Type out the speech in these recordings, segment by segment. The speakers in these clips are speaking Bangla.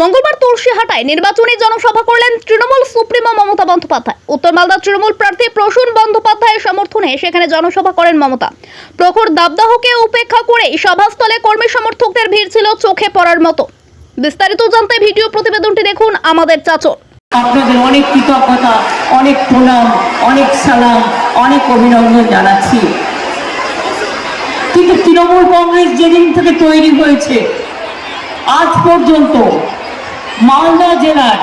মঙ্গলবার তুলসীহাটায় নির্বাচনী জনসভা করলেন তৃণমূল সুপ্রিমো মমতা বন্দ্যোপাধ্যায়। উত্তর মালদা তৃণমূল প্রার্থী প্রসূন বন্দ্যোপাধ্যায়ের সমর্থনে সেখানে জনসভা করেন মমতা। প্রখর দাবদাহকে উপেক্ষা করে সভাস্থলে কর্মী সমর্থকদের ভিড় ছিল চোখে পড়ার মতো। বিস্তারিত জানতে ভিডিও প্রতিবেদনটি দেখুন আমাদের চাচর আপনাদের অনেক কৃতজ্ঞতা, অনেক প্রণাম, অনেক সালাম, অনেক অভিনন্দন জানাচ্ছি। কিন্তু তৃণমূল কংগ্রেস যেদিন থেকে তৈরি হয়েছে, আজ পর্যন্ত মালদা জেলার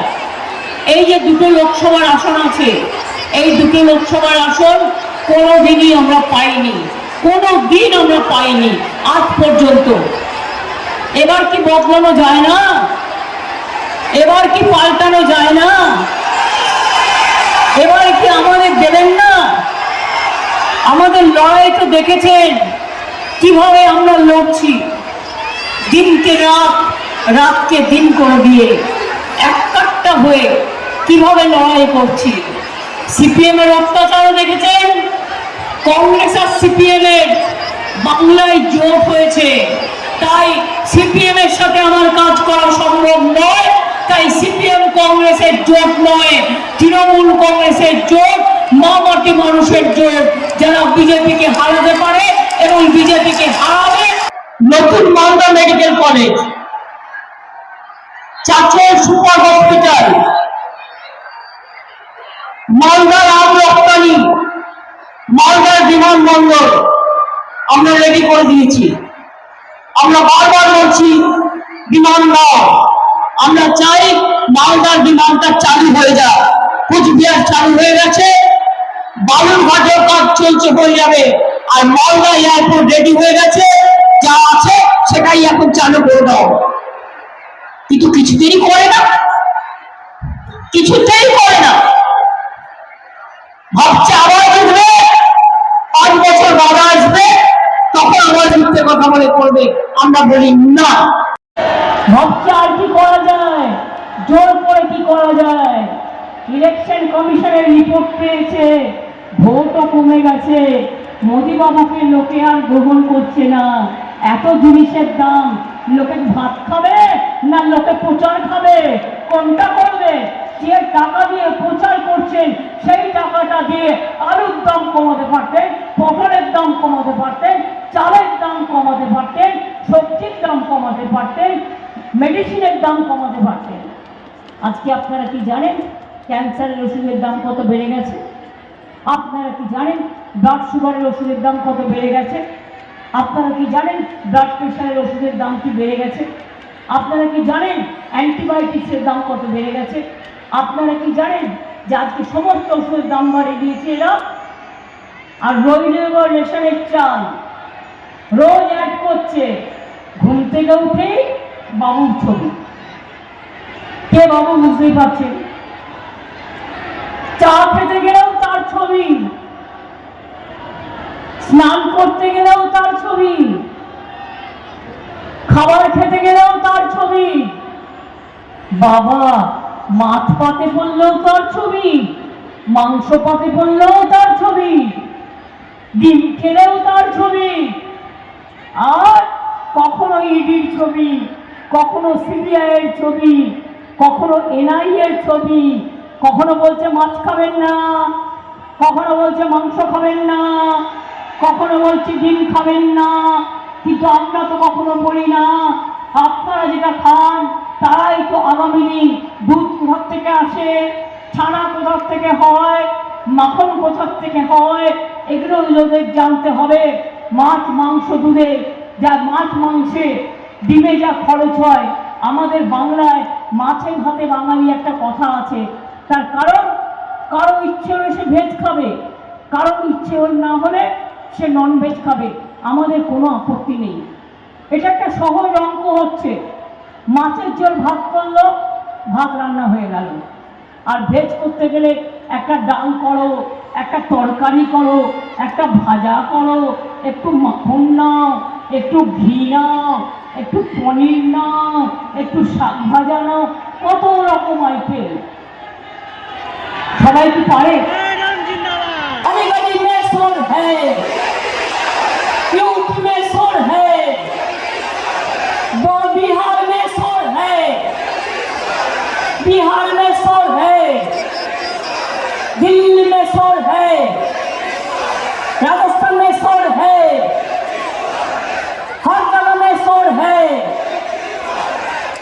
এই যে দুটো লোকসভার আসন আছে, এই দুটো লোকসভার আসন কোনো দিনই আমরা পাইনি কোনো দিন আমরা পাইনি আজ পর্যন্ত। এবার কি বদলানো যায় না? এবার কি পাল্টানো যায় না? এবার কি আমাদের দেবেন না? আমাদের লড়াই তো দেখেছেন, কীভাবে আমরা লড়ছি। দিনকে রাত রাতকে দিন করে দিয়ে এক কাট্টা হয়ে কীভাবে লড়াই করছি? সিপিএম এর অত্যাচারও দেখেছেন? কংগ্রেস আর সিপিএম এর বাংলায় জোট হয়েছে। তাই সিপিএম এর সাথে আমার কাজ করা সম্ভব নয়। তাই সিপিএম কংগ্রেসের জোট নয়, তৃণমূল কংগ্রেসের জোট মা মাটি মানুষের জোট, যারা বিজেপিকে হারাতে পারে এবং বিজেপিকে হারাবে। নতুন Malda medical college. Chanchal super hospital. মালদার আম রপ্তানি। মালদার বিমানবন্দর। আমরা রেডি করে দিয়েছি। আমরা বারবার বলছি, বিমান দাও আমরা চাই মালদার বিমানটা চালু হয়ে যাক। কুচবিহার চালু হয়ে গেছে। বালুরঘাটের কাজ চলছে হয়ে যাবে। আর মালদা এয়ারপোর্ট রেডি হয়ে গেছে। যা আছে সেটাই এখন চালু করে দাও। কিন্তু কিছুতেই করে না। কিছুতেই করে না। ভাবছে আবার জিতবে পাঁচ বছর বাবা আসবে। তখন আবার মিথ্যে কথা বলে করবে আমরা বলি, না। ভাবছে আর কি করা যায়? জোর করে কি করা যায়? ইলেকশন কমিশনের রিপোর্ট পেয়েছে। ভোটও কমে গেছে। মোদি বাবুকে লোকে আর গ্রহণ করছে না। এত জিনিসের দাম। লোকে ভাত খাবে না লোকে প্রচার খাবে? কোনটা করবে? যে টাকা দিয়ে প্রচার করছেন সেই টাকাটা দিয়ে আলুর দাম কমাতে পারতেন পটলের দাম কমাতে পারতেন চালের দাম কমাতে পারতেন সবজির দাম কমাতে পারতেন মেডিসিনের দাম কমাতে পারতেন আজকে আপনারা কি জানেন ক্যান্সারের ওষুধের দাম কত বেড়ে গেছে? আপনারা কি জানেন ব্লাড সুগারের ওষুধের দাম কত বেড়ে গেছে? আপনারা কি জানেন ব্লাড প্রেশারের ওষুধের দাম কি বেড়ে গেছে? আপনারা কি জানেন অ্যান্টিবায়োটিক্সের দাম কত বেড়ে গেছে? আপনারা কি জানেন যে আজকে সমস্ত ওষুধের দাম বাড়িয়ে দিয়েছে এরা? আর রইল এবার রেশনের চাল রোজ অ্যাড করছে, ঘুম থেকে উঠেই বাবুর ছবি। কে বাবু বুঝতেই পারছেন? চা খেতে গেলেও তার ছবি। স্নান করতে গেলেও তার ছবি। খাবার খেতে গেলেও তার ছবি। বাবা, মাছ পাতে পড়লেও তার ছবি, মাংস পাতে পড়লেও তার ছবি, ডিম খেলেও তার ছবি। আর কখনো ইডির ছবি, কখনো সিবিআই এর ছবি, কখনো এনআই এর ছবি, কখনো বলছে মাছ খাবেন না, কখনো বলছে মাংস খাবেন না। কখনো বলছি, ডিম খাবেন না। কিন্তু আমরা তো কখনো বলি না। আপনারা যেটা খান তারাই তো আগামী দিন দুধ কোথার থেকে আসে, ছানা কোথার থেকে হয়, মাখন কোথার থেকে হয়, এগুলো লোকের জানতে হবে। মাছ, মাংস দুধে যা মাছ, মাংসে ডিমে যা খরচ হয়, আমাদের বাংলায় মাছের ভাতে বাঙালি একটা কথা আছে। তার কারণ, কারও ইচ্ছে হলে সে ভেজ খাবে, কারও ইচ্ছে হল না হলে সে নন ভেজ খাবে, আমাদের কোনো আপত্তি নেই। এটা একটা সহজ অঙ্ক হচ্ছে। মাছের ঝোল ভাত করল, ভাত রান্না হয়ে গেল। আর ভেজ করতে গেলে একটা ডাল করো, একটা তরকারি করো, একটা ভাজা করো, একটু মাখন নাও, একটু ঘি নাও, একটু পনির নাও, একটু শাক ভাজা নাও, কত রকম আইটেম। সবাই কি পারে? अलीगढ़ में सुर है यूपी में सुर है वो बिहार में सुर है बिहार में शोर है दिल्ली में शोर है राजस्थान में शोर है हर जगह में शोर है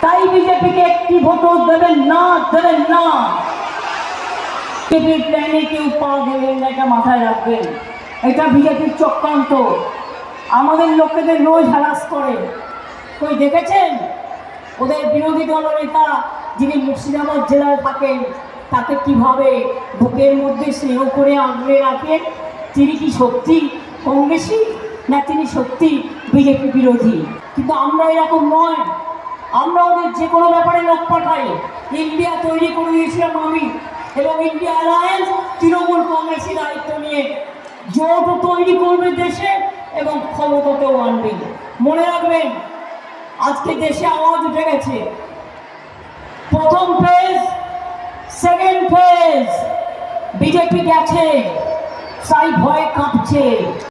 তাই বিজেপিকে একটি ভোটও দেবেন না দেবেন না বিজেপির প্ল্যানে কেউ পা দেবেন না এটা মাথায় রাখবেন এটা বিজেপির চক্রান্ত। আমাদের লোকেদের রোজ হ্যারাস করে। কই দেখেছেন? ওদের বিরোধী দলনেতা যিনি মুর্শিদাবাদ জেলায় থাকেন, তাকে কীভাবে বুকের মধ্যে স্নেহ করে আগলে রাখেন? তিনি কি সত্যি কংগ্রেসি? না তিনি সত্যি বিজেপি বিরোধী? কিন্তু আমরা এরকম নয়। আমরা ওদের যে কোনো ব্যাপারে লোক পাঠাই। ইন্ডিয়া তৈরি করে দিয়েছিলাম আমি। এবং ইন্ডিয়া অ্যালায়েন্স তৃণমূল কংগ্রেসের দায়িত্ব নিয়ে জোটও তৈরি করবে দেশে এবং ক্ষমতাতেও আনবে। মনে রাখবেন, আজকে দেশে আওয়াজ উঠে গেছে। প্রথম ফেজ সেকেন্ড ফেজ বিজেপি গেছে, তাই ভয়ে কাঁপছে।